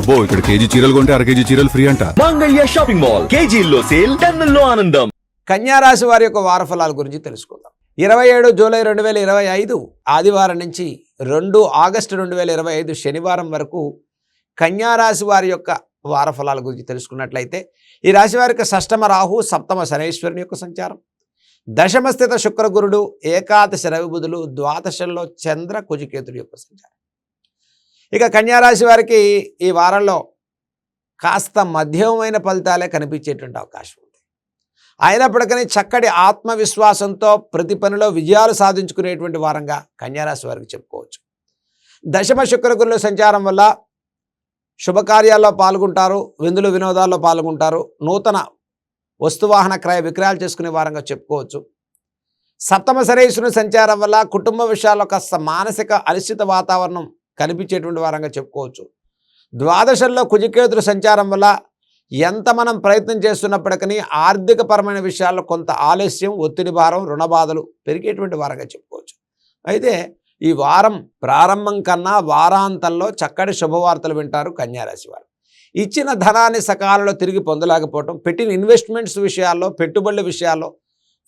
అబ్బో ఇక్కడ కేజీ చీరలు కొంటే అర కేజీ చీరలు ఫ్రీ అంట. Mangalya shopping mall. కేజీల్లో సేల్ టన్నుల్లో ఆనందం. కన్యారాశి వారి యొక్క వారఫలాల గురించి తెలుసుకుందాం. ఇరవై ఏడు జూలై రెండు వేల ఇరవై ఐదు ఆదివారం నుంచి రెండు ఆగస్టు రెండు వేల ఇరవై ఐదు శనివారం వరకు కన్యారాశి వారి యొక్క వారఫలాల గురించి తెలుసుకున్నట్లయితే ఈ రాశి వారికి షష్టమ రాహు సప్తమ శనైశ్వరుని యొక్క సంచారం. దశమస్థిత శుక్రగురుడు ఏకాదశ రవిబుధులు ద్వాదశంలో చంద్ర కుజికేతుడి యొక్క సంచారం. ఇక కన్యారాశి వారికి ఈ వారంలో కాస్త మధ్యమైన ఫలితాలే కనిపించేటువంటి అవకాశం ఉంది. అయినప్పటికీ చక్కటి ఆత్మవిశ్వాసంతో ప్రతి పనిలో విజయాలు సాధించుకునేటువంటి వారంగా కన్యారాశి వారికి చెప్పుకోవచ్చు. దశమ శుక్రగురుల సంచారం వల్ల శుభకార్యాల్లో పాల్గొంటారు విందులు వినోదాల్లో పాల్గొంటారు నూతన వస్తువాహన క్రయ విక్రయాలు చేసుకునే వారంగా చెప్పుకోవచ్చు. సప్తమ సరేశ్వరుని సంచారం వల్ల కుటుంబ విషయాల్లో కాస్త మానసిక అనిశ్చిత వాతావరణం కనిపించేటువంటి వారంగా చెప్పుకోవచ్చు. ద్వాదశంలో కుజికేతుల సంచారం వల్ల ఎంత మనం ప్రయత్నం చేస్తున్నప్పటికీ ఆర్థికపరమైన విషయాల్లో కొంత ఆలస్యం ఒత్తిడి భారం రుణ బాధలు పెరిగేటువంటి వారంగా చెప్పుకోవచ్చు. అయితే ఈ వారం ప్రారంభం కన్నా వారాంతంలో చక్కటి శుభవార్తలు వింటారు కన్యారాశి వారు. ఇచ్చిన ధనాన్ని సకాలంలో తిరిగి పొందలేకపోవటం పెట్టిన ఇన్వెస్ట్మెంట్స్ విషయాల్లో పెట్టుబడుల విషయాల్లో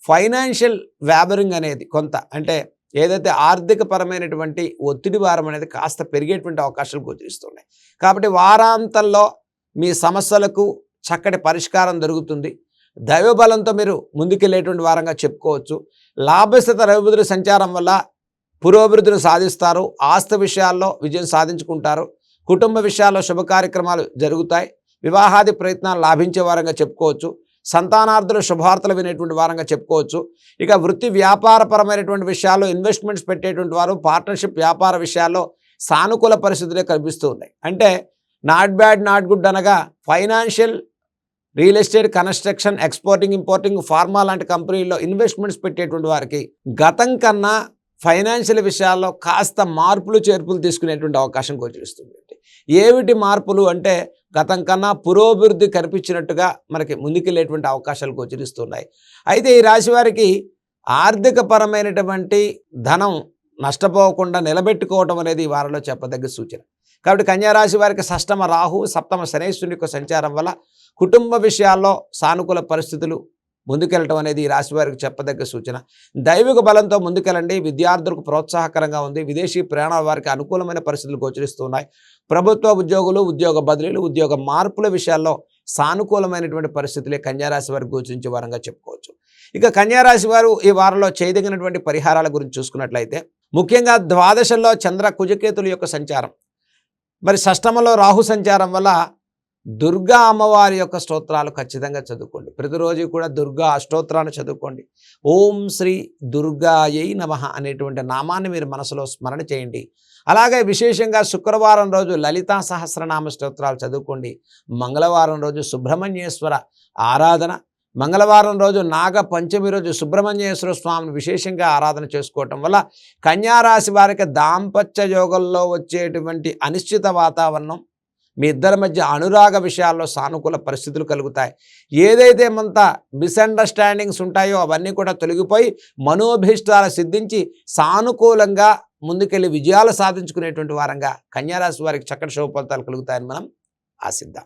ఫైనాన్షియల్ వ్యాబరింగ్ అనేది కొంత అంటే ఏదైతే ఆర్థికపరమైనటువంటి ఒత్తిడి వారం అనేది కాస్త పెరిగేటువంటి అవకాశాలు గోచరిస్తున్నాయి. కాబట్టి వారాంతంలో మీ సమస్యలకు చక్కటి పరిష్కారం దొరుకుతుంది. దైవబలంతో మీరు ముందుకెళ్ళేటువంటి వారంగా చెప్పుకోవచ్చు. లాభస్థిత రవిబుధుల సంచారం వల్ల పురోభివృద్ధిని సాధిస్తారు. ఆస్తి విషయాల్లో విజయం సాధించుకుంటారు. కుటుంబ విషయాల్లో శుభ కార్యక్రమాలు జరుగుతాయి. వివాహాది ప్రయత్నాలు లాభించే వారంగా చెప్పుకోవచ్చు. సంతానార్థులు శుభార్తలు వినేటువంటి వారంగా చెప్పుకోవచ్చు. ఇక వృత్తి వ్యాపారపరమైనటువంటి విషయాల్లో ఇన్వెస్ట్మెంట్స్ పెట్టేటువంటి వారు పార్ట్నర్షిప్ వ్యాపార విషయాల్లో సానుకూల పరిస్థితులే కనిపిస్తూ ఉన్నాయి. అంటే నాట్ బ్యాడ్ నాట్ గుడ్ అనగా financial real estate construction exporting importing pharma లాంటి కంపెనీల్లో ఇన్వెస్ట్మెంట్స్ పెట్టేటువంటి వారికి గతం కన్నా ఫైనాన్షియల్ విషయాల్లో కాస్త మార్పులు చేర్పులు తీసుకునేటువంటి అవకాశం గోచరిస్తుంది. ఏమిటి మార్పులు అంటే గతం కన్నా పురోభివృద్ధి కనిపించినట్టుగా మనకి ముందుకెళ్ళేటువంటి అవకాశాలు గోచరిస్తున్నాయి. అయితే ఈ రాశి వారికి ఆర్థికపరమైనటువంటి ధనం నష్టపోకుండా నిలబెట్టుకోవటం అనేది ఈ వారంలో చెప్పదగ్గ సూచన. కాబట్టి కన్యారాశి వారికి షష్టమ రాహు సప్తమ శనేశ్వరుని యొక్క సంచారం వల్ల కుటుంబ విషయాల్లో సానుకూల పరిస్థితులు ముందుకెళ్ళటం అనేది ఈ రాశి వారికి చెప్పదగ్గ సూచన. దైవిక బలంతో ముందుకెళ్ళండి. విద్యార్థులకు ప్రోత్సాహకరంగా ఉంది. విదేశీ ప్రయాణాల వారికి అనుకూలమైన పరిస్థితులు గోచరిస్తున్నాయి ప్రభుత్వ ఉద్యోగులు ఉద్యోగ బదిలీలు ఉద్యోగ మార్పుల విషయాల్లో సానుకూలమైనటువంటి పరిస్థితులే కన్యారాశి వారికి గోచరించే వారంగా చెప్పుకోవచ్చు. ఇక కన్యారాశి వారు ఈ వారంలో చేయదగినటువంటి పరిహారాల గురించి చూసుకున్నట్లయితే ముఖ్యంగా ద్వాదశంలో చంద్ర కుజకేతుల యొక్క సంచారం. మరి షష్టమంలో రాహు సంచారం వల్ల దుర్గా అమ్మవారి యొక్క స్తోత్రాలు ఖచ్చితంగా చదువుకోండి. ప్రతిరోజు కూడా దుర్గా అష్టోత్రాలు చదువుకోండి. ఓం శ్రీ దుర్గాయై నమ అనేటువంటి నామాన్ని మీరు మనసులో స్మరణ చేయండి. అలాగే విశేషంగా శుక్రవారం రోజు లలితా సహస్రనామ స్తోత్రాలు చదువుకోండి. మంగళవారం రోజు సుబ్రహ్మణ్యేశ్వర ఆరాధన. మంగళవారం రోజు నాగ పంచమి రోజు సుబ్రహ్మణ్యేశ్వర స్వామిని విశేషంగా ఆరాధన చేసుకోవటం వల్ల కన్యారాశి వారికి దాంపత్య యోగంలో వచ్చేటువంటి అనిశ్చిత వాతావరణం మీ ఇద్దరి మధ్య అనురాగ విషయాల్లో సానుకూల పరిస్థితులు కలుగుతాయి. ఏదైతే మంత మిస్అండర్స్టాండింగ్స్ ఉంటాయో అవన్నీ కూడా తొలగిపోయి మనోభీష్టాలు సిద్ధించి సానుకూలంగా ముందుకెళ్ళి విజయాలు సాధించుకునేటువంటి వారంగా కన్యారాశి వారికి చక్కటి శుభ ఫలితాలు కలుగుతాయని మనం ఆశిద్దాం.